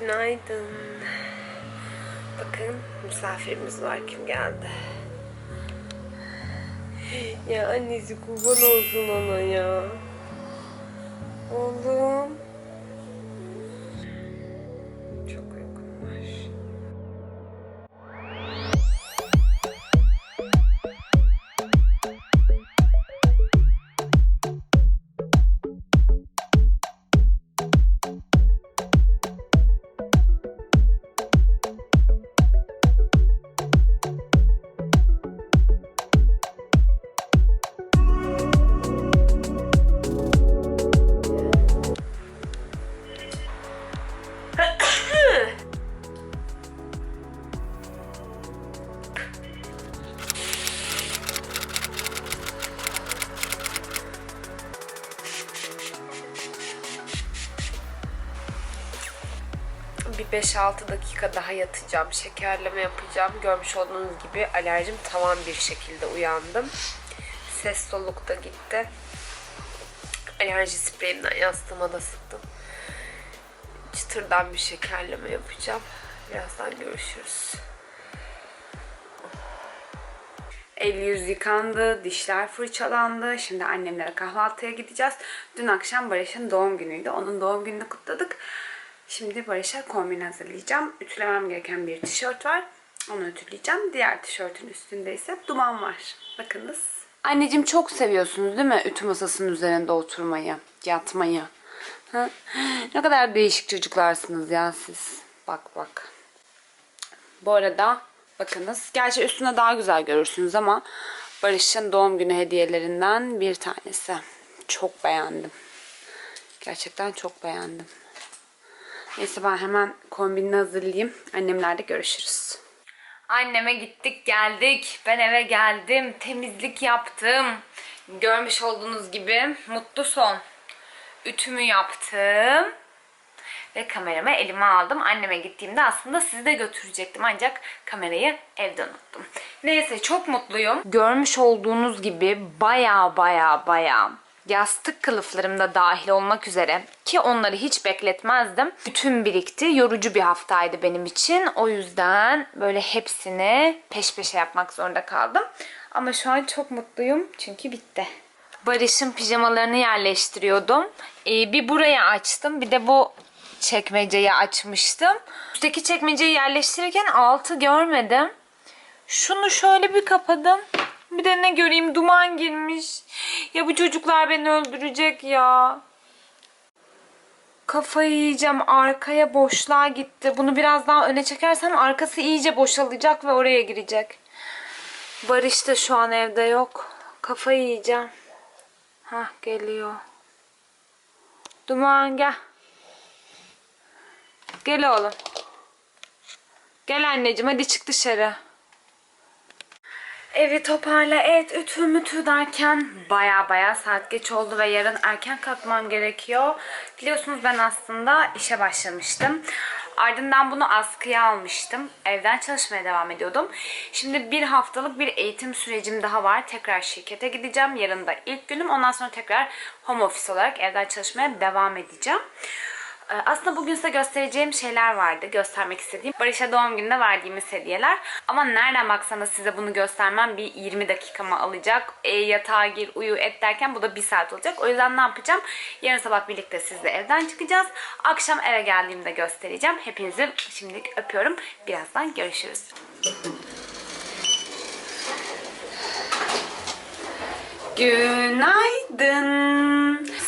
Günaydın. Bakın misafirimiz var. Kim geldi? Ya annesi kurban olsun ona ya. Oğlum. Bir 5-6 dakika daha yatacağım. Şekerleme yapacağım. Görmüş olduğunuz gibi alerjim tamam bir şekilde uyandım. Ses soluk da gitti. Alerji spreyimden yastığıma da sıktım. Çıtırdan bir şekerleme yapacağım. Birazdan görüşürüz. El yüz yıkandı, dişler fırçalandı. Şimdi annemlere kahvaltıya gideceğiz. Dün akşam Barış'ın doğum günüydü. Onun doğum gününü kutladık. Şimdi Barış'a kombin hazırlayacağım. Ütülemem gereken bir tişört var. Onu ütüleyeceğim. Diğer tişörtün üstünde ise duman var. Bakınız. Anneciğim çok seviyorsunuz değil mi ütü masasının üzerinde oturmayı, yatmayı? Ne kadar değişik çocuklarsınız ya siz. Bak bak. Bu arada bakınız. Gerçi üstüne daha güzel görürsünüz ama Barış'ın doğum günü hediyelerinden bir tanesi. Çok beğendim. Gerçekten çok beğendim. Neyse ben hemen kombinini hazırlayayım. Annemlerle görüşürüz. Anneme gittik geldik. Ben eve geldim. Temizlik yaptım. Görmüş olduğunuz gibi mutlu son. Ütümü yaptım. Ve kameramı elime aldım. Anneme gittiğimde aslında sizi de götürecektim. Ancak kamerayı evde unuttum. Neyse çok mutluyum. Görmüş olduğunuz gibi baya baya baya yastık kılıflarım da dahil olmak üzere ki onları hiç bekletmezdim. Bütün birikti. Yorucu bir haftaydı benim için. O yüzden böyle hepsini peş peşe yapmak zorunda kaldım. Ama şu an çok mutluyum çünkü bitti. Barış'ın pijamalarını yerleştiriyordum. Ee, bir buraya açtım. Bir de bu çekmeceyi açmıştım. Üstteki çekmeceyi yerleştirirken altı görmedim. Şunu şöyle bir kapadım. Bir de ne göreyim duman girmiş. Ya bu çocuklar beni öldürecek ya. Kafayı yiyeceğim. Arkaya boşluğa gitti. Bunu biraz daha öne çekersem arkası iyice boşalacak ve oraya girecek. Barış da şu an evde yok. Kafayı yiyeceğim. Hah geliyor. Duman gel. Gel oğlum. Gel anneciğim hadi çık dışarı. Evi toparla et ütü mütü derken baya baya saat geç oldu ve yarın erken kalkmam gerekiyor. Biliyorsunuz ben aslında işe başlamıştım. Ardından bunu askıya almıştım. Evden çalışmaya devam ediyordum. Şimdi bir haftalık bir eğitim sürecim daha var. Tekrar şirkete gideceğim. Yarın da ilk günüm. Ondan sonra tekrar home office olarak evden çalışmaya devam edeceğim. Ee, Aslında bugün size göstereceğim şeyler vardı. Göstermek istediğim. Barış'a doğum gününde verdiğimiz hediyeler. Ama nereden baksanız size bunu göstermem bir 20 dakikamı alacak. E, yatağa gir, uyu, et derken bu da bir saat olacak. O yüzden ne yapacağım? Yarın sabah birlikte sizle evden çıkacağız. Akşam eve geldiğimde göstereceğim. Hepinizi şimdilik öpüyorum. Birazdan görüşürüz. Günaydın.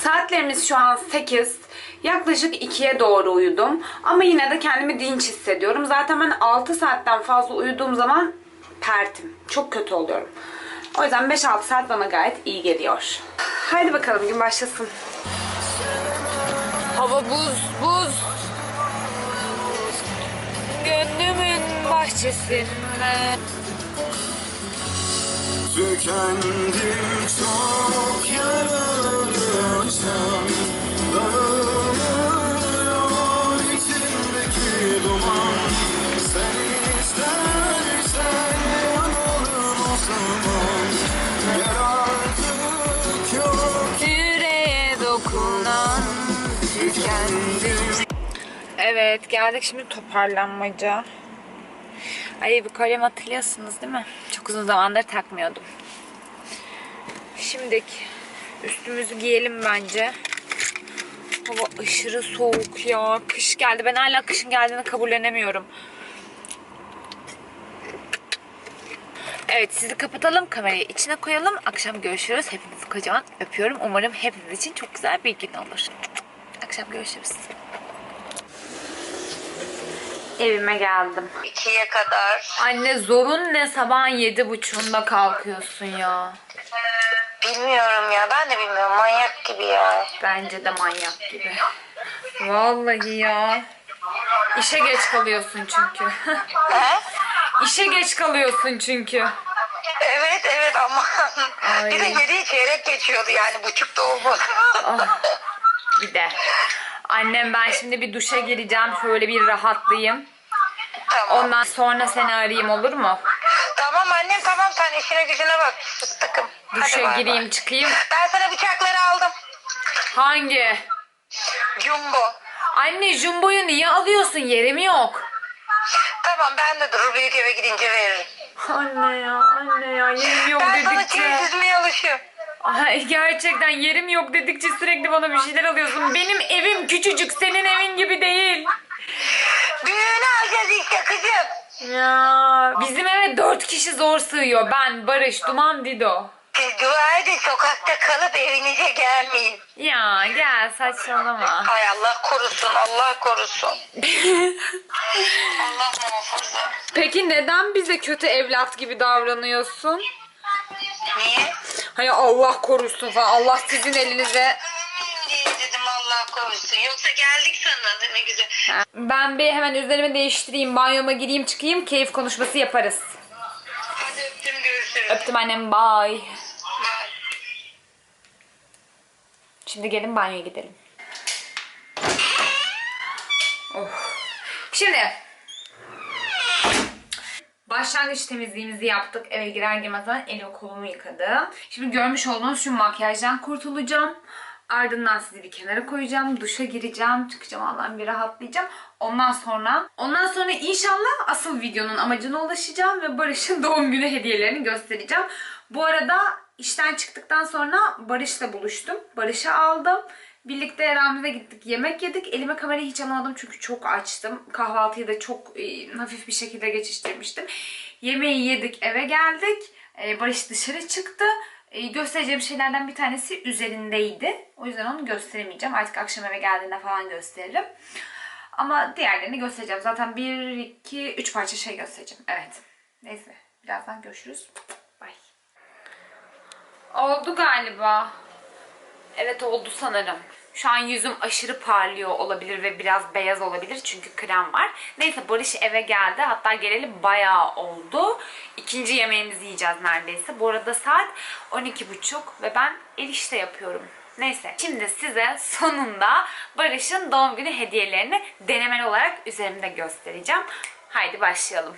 Saatlerimiz şu an 8. Yaklaşık 2'ye doğru uyudum. Ama yine de kendimi dinç hissediyorum. Zaten ben 6 saatten fazla uyuduğum zaman pertim. Çok kötü oluyorum. O yüzden 5-6 saat bana gayet iyi geliyor. Haydi bakalım gün başlasın. Hava buz buz. Gönlümün bahçesinde. Tükendim çok yaralıysam Dağılıyor Evet geldik şimdi toparlanmaca. Ay bu kolyem hatırlıyorsunuz değil mi? Çok uzun zamandır takmıyordum. Şimdi üstümüzü giyelim bence. Hava aşırı soğuk ya. Kış geldi. Ben hala kışın geldiğini kabullenemiyorum. Evet sizi kapatalım. Kamerayı içine koyalım. Akşam görüşürüz. Hepinizi kocaman öpüyorum. Umarım hepiniz için çok güzel bir gün olur. Akşam görüşürüz. Evime geldim. İkiye kadar. Anne zorun ne sabahın yedi buçuğunda kalkıyorsun ya. Bilmiyorum ya ben de bilmiyorum manyak gibi ya. Bence de manyak gibi. Vallahi ya. İşe geç kalıyorsun çünkü. He? İşe geç kalıyorsun çünkü. Evet evet ama Ay. bir de yedi çeyrek geçiyordu yani buçukta olmadı. Ah, bir de. Annem ben şimdi bir duşa gireceğim. Şöyle bir rahatlayayım. tamam. Ondan sonra seni arayayım olur mu? Annem tamam sen işine gücüne bak fıstıkım. Hadi Duşa bay bay. gireyim çıkayım. Ben sana bıçakları aldım. Hangi? Jumbo. Anne jumboyu niye alıyorsun? Yerim yok. Tamam ben de durur büyük eve gidince veririm. Anne ya anne ya yerim yok Ben sana dedikçe. çivi düzmeye alışıyorum. Ay, gerçekten yerim yok dedikçe sürekli bana bir şeyler alıyorsun. Benim evim küçücük senin evin gibi değil. Büyüğünü alacağız işte kızım. Ya bizim eve dört kişi zor sığıyor. Ben, Barış, Duman, Dido. Siz dua edin sokakta kalıp evinize gelmeyin. Ya gel saçmalama. Hay Allah korusun Allah korusun. Allah muhafaza. Peki neden bize kötü evlat gibi davranıyorsun? Niye? Hani Allah korusun falan. Allah sizin elinize. Diye dedim Allah korusun. Yoksa geldik sana ne güzel. Ben bir hemen üzerimi değiştireyim, banyoma gireyim çıkayım, keyif konuşması yaparız. Hadi öptüm görüşürüz. Öptüm annem, bye. Bye. Şimdi gelin banyoya gidelim. Oh. Şimdi başlangıç temizliğimizi yaptık. Eve girer girmez hemen el ve kolumu yıkadım. Şimdi görmüş olduğunuz şu makyajdan kurtulacağım. Ardından sizi bir kenara koyacağım. Duşa gireceğim. Çıkacağım Allah'ım bir rahatlayacağım. Ondan sonra ondan sonra inşallah asıl videonun amacına ulaşacağım ve Barış'ın doğum günü hediyelerini göstereceğim. Bu arada işten çıktıktan sonra Barış'la buluştum. Barış'ı aldım. Birlikte Ramiz'e gittik. Yemek yedik. Elime kamerayı hiç alamadım çünkü çok açtım. Kahvaltıyı da çok e, hafif bir şekilde geçiştirmiştim. Yemeği yedik. Eve geldik. E, Barış dışarı çıktı. E, göstereceğim şeylerden bir tanesi üzerindeydi. O yüzden onu gösteremeyeceğim. Artık akşam eve geldiğinde falan gösteririm. Ama diğerlerini göstereceğim. Zaten bir, iki, üç parça şey göstereceğim. Evet. Neyse. Birazdan görüşürüz. Bye. Oldu galiba. Evet oldu sanırım. Şu an yüzüm aşırı parlıyor olabilir ve biraz beyaz olabilir çünkü krem var. Neyse Barış eve geldi. Hatta geleli bayağı oldu. İkinci yemeğimizi yiyeceğiz neredeyse. Bu arada saat 12.30 ve ben el işte yapıyorum. Neyse şimdi size sonunda Barış'ın doğum günü hediyelerini denemeli olarak üzerimde göstereceğim. Haydi başlayalım.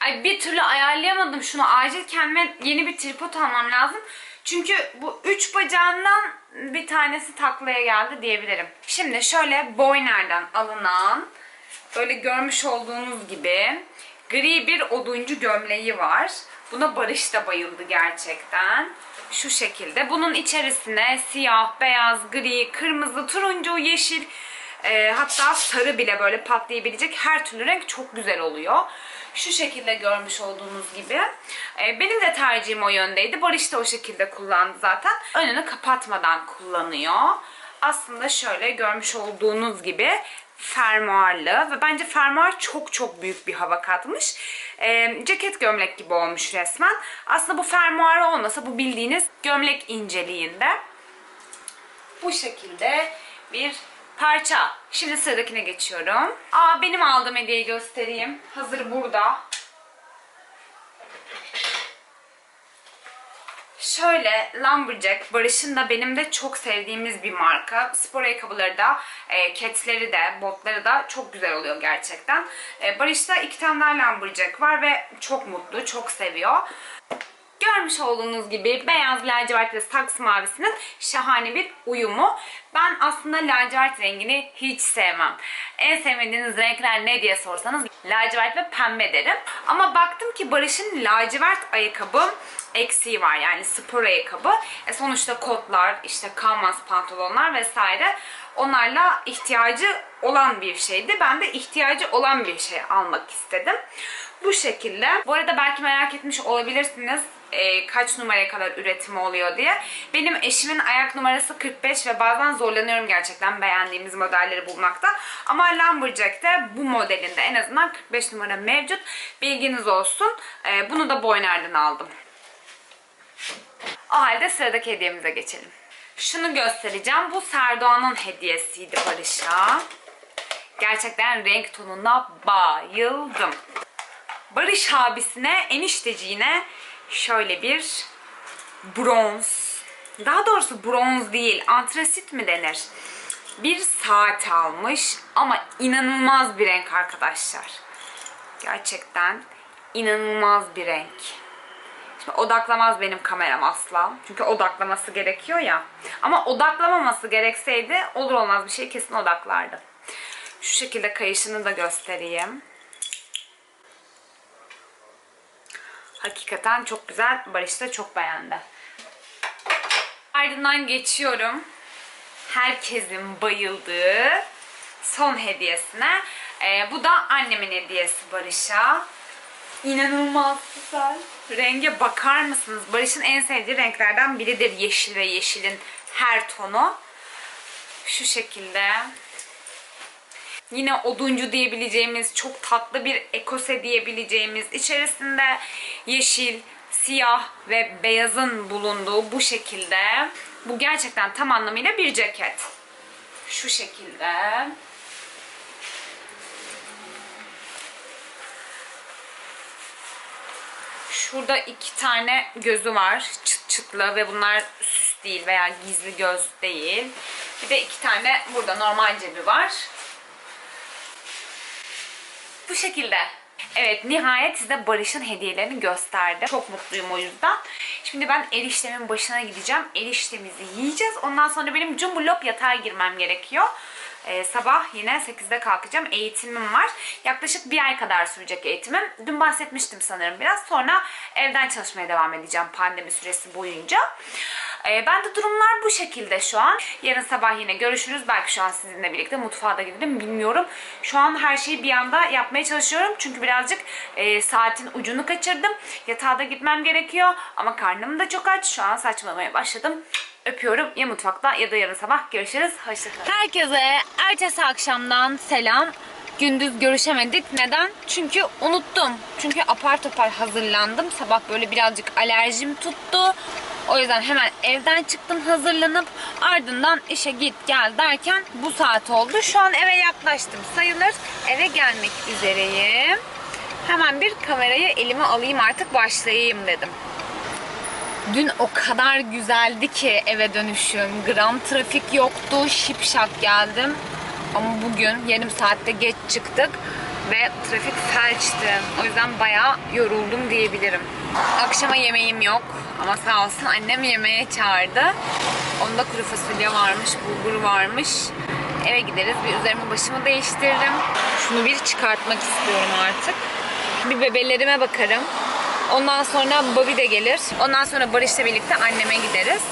Ay bir türlü ayarlayamadım şunu. Acil kendime yeni bir tripod almam lazım. Çünkü bu üç bacağından bir tanesi taklaya geldi diyebilirim. Şimdi şöyle Boyner'den alınan böyle görmüş olduğunuz gibi gri bir oduncu gömleği var. Buna Barış da bayıldı gerçekten. Şu şekilde. Bunun içerisine siyah, beyaz, gri, kırmızı, turuncu, yeşil e, hatta sarı bile böyle patlayabilecek her türlü renk çok güzel oluyor. Şu şekilde görmüş olduğunuz gibi. E, benim de tercihim o yöndeydi. Barış da o şekilde kullandı zaten. Önünü kapatmadan kullanıyor. Aslında şöyle görmüş olduğunuz gibi fermuarlı ve bence fermuar çok çok büyük bir hava katmış. E, ceket gömlek gibi olmuş resmen. Aslında bu fermuar olmasa bu bildiğiniz gömlek inceliğinde. Bu şekilde bir parça. Şimdi sıradakine geçiyorum. Aa benim aldığım hediyeyi göstereyim. Hazır burada. Şöyle Lumberjack, Barış'ın da benim de çok sevdiğimiz bir marka. Spor ayakkabıları da, e, ketleri de, botları da çok güzel oluyor gerçekten. E, Barış'ta iki tane daha Lumberjack var ve çok mutlu, çok seviyor. Görmüş olduğunuz gibi beyaz lacivert ve saks mavisinin şahane bir uyumu. Ben aslında lacivert rengini hiç sevmem. En sevmediğiniz renkler ne diye sorsanız lacivert ve pembe derim. Ama baktım ki Barış'ın lacivert ayakkabı eksiği var yani spor ayakkabı. E sonuçta kotlar, işte kanvas pantolonlar vesaire onlarla ihtiyacı olan bir şeydi. Ben de ihtiyacı olan bir şey almak istedim. Bu şekilde. Bu arada belki merak etmiş olabilirsiniz e, kaç numaraya kadar üretimi oluyor diye. Benim eşimin ayak numarası 45 ve bazen zorlanıyorum gerçekten beğendiğimiz modelleri bulmakta. Ama Lumberjack'te bu modelinde en azından 45 numara mevcut. Bilginiz olsun. E, bunu da Boyner'den aldım. O halde sıradaki hediyemize geçelim. Şunu göstereceğim. Bu Serdoğan'ın hediyesiydi Barış'a. Gerçekten renk tonuna bayıldım. Barış abisine, enişteciğine şöyle bir bronz, daha doğrusu bronz değil, antrasit mi denir? Bir saat almış ama inanılmaz bir renk arkadaşlar. Gerçekten inanılmaz bir renk. Şimdi odaklamaz benim kameram asla. Çünkü odaklaması gerekiyor ya. Ama odaklamaması gerekseydi olur olmaz bir şey kesin odaklardı. Şu şekilde kayışını da göstereyim. Hakikaten çok güzel. Barış da çok beğendi. Ardından geçiyorum. Herkesin bayıldığı son hediyesine. Ee, bu da annemin hediyesi Barış'a. İnanılmaz güzel. Renge bakar mısınız? Barış'ın en sevdiği renklerden biridir yeşil ve yeşilin her tonu. Şu şekilde. Yine oduncu diyebileceğimiz çok tatlı bir ekose diyebileceğimiz içerisinde yeşil, siyah ve beyazın bulunduğu bu şekilde. Bu gerçekten tam anlamıyla bir ceket. Şu şekilde. Şurada iki tane gözü var. Çıt çıtlı ve bunlar süs değil veya gizli göz değil. Bir de iki tane burada normal cebi var. Bu şekilde. Evet nihayet size Barış'ın hediyelerini gösterdim. Çok mutluyum o yüzden. Şimdi ben eriştemin başına gideceğim. Eriştemizi yiyeceğiz. Ondan sonra benim cumbulop yatağa girmem gerekiyor. Ee, sabah yine 8'de kalkacağım. Eğitimim var. Yaklaşık bir ay kadar sürecek eğitimim. Dün bahsetmiştim sanırım biraz. Sonra evden çalışmaya devam edeceğim pandemi süresi boyunca. Ee, ben de durumlar bu şekilde şu an. Yarın sabah yine görüşürüz. Belki şu an sizinle birlikte mutfağa da gidelim bilmiyorum. Şu an her şeyi bir anda yapmaya çalışıyorum. Çünkü birazcık e, saatin ucunu kaçırdım. Yatağa da gitmem gerekiyor. Ama karnım da çok aç. Şu an saçmalamaya başladım. Öpüyorum. Ya mutfakta ya da yarın sabah görüşürüz. Hoşçakalın. Herkese ertesi akşamdan selam. Gündüz görüşemedik. Neden? Çünkü unuttum. Çünkü apar topar hazırlandım. Sabah böyle birazcık alerjim tuttu. O yüzden hemen evden çıktım hazırlanıp ardından işe git gel derken bu saat oldu. Şu an eve yaklaştım sayılır. Eve gelmek üzereyim. Hemen bir kamerayı elime alayım artık başlayayım dedim. Dün o kadar güzeldi ki eve dönüşüm. Gram trafik yoktu. Şipşak geldim. Ama bugün yarım saatte geç çıktık ve trafik felçti. O yüzden bayağı yoruldum diyebilirim. Akşama yemeğim yok ama sağ olsun annem yemeğe çağırdı. Onda kuru fasulye varmış, bulgur varmış. Eve gideriz. Bir üzerimi başımı değiştirdim. Şunu bir çıkartmak istiyorum artık. Bir bebelerime bakarım. Ondan sonra Bobby de gelir. Ondan sonra Barış'la birlikte anneme gideriz.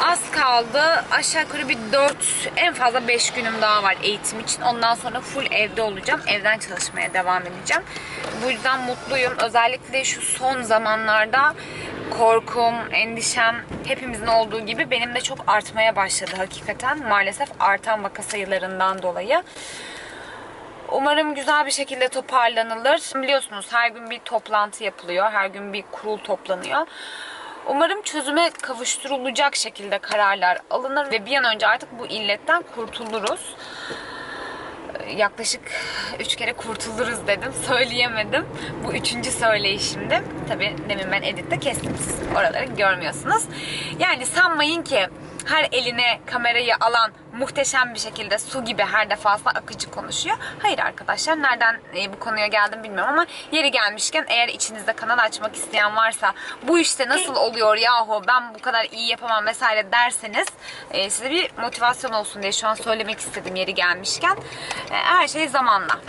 Az kaldı. Aşağı yukarı bir 4, en fazla 5 günüm daha var eğitim için. Ondan sonra full evde olacağım. Evden çalışmaya devam edeceğim. Bu yüzden mutluyum. Özellikle şu son zamanlarda korkum, endişem hepimizin olduğu gibi benim de çok artmaya başladı hakikaten. Maalesef artan vaka sayılarından dolayı. Umarım güzel bir şekilde toparlanılır. Biliyorsunuz her gün bir toplantı yapılıyor. Her gün bir kurul toplanıyor. Umarım çözüme kavuşturulacak şekilde kararlar alınır ve bir an önce artık bu illetten kurtuluruz. Yaklaşık üç kere kurtuluruz dedim. Söyleyemedim. Bu üçüncü söyleyişimdi. Tabii demin ben editte kestim. Siz oraları görmüyorsunuz. Yani sanmayın ki her eline kamerayı alan muhteşem bir şekilde su gibi her defasında akıcı konuşuyor. Hayır arkadaşlar nereden e, bu konuya geldim bilmiyorum ama yeri gelmişken eğer içinizde kanal açmak isteyen varsa bu işte nasıl oluyor yahu ben bu kadar iyi yapamam vesaire derseniz e, size bir motivasyon olsun diye şu an söylemek istedim yeri gelmişken. E, her şey zamanla.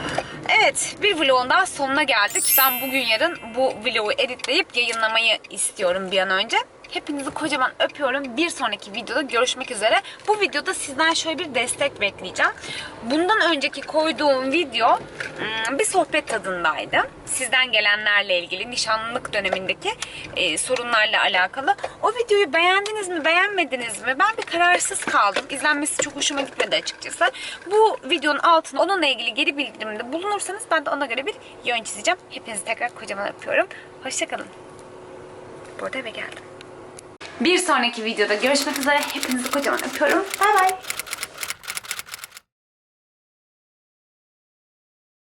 Evet bir vlogun daha sonuna geldik. Ben bugün yarın bu vlogu editleyip yayınlamayı istiyorum bir an önce. Hepinizi kocaman öpüyorum. Bir sonraki videoda görüşmek üzere. Bu videoda sizden şöyle bir destek bekleyeceğim. Bundan önceki koyduğum video ım, bir sohbet tadındaydı. Sizden gelenlerle ilgili nişanlılık dönemindeki e, sorunlarla alakalı. O videoyu beğendiniz mi, beğenmediniz mi? Ben bir kararsız kaldım. İzlenmesi çok hoşuma gitmedi açıkçası. Bu videonun altına onunla ilgili geri bildirimde bulunursanız ben de ona göre bir yön çizeceğim. Hepinizi tekrar kocaman öpüyorum. Hoşçakalın. Bu arada eve geldim. Bir sonraki videoda görüşmek üzere. Hepinizi kocaman öpüyorum. Bay bay.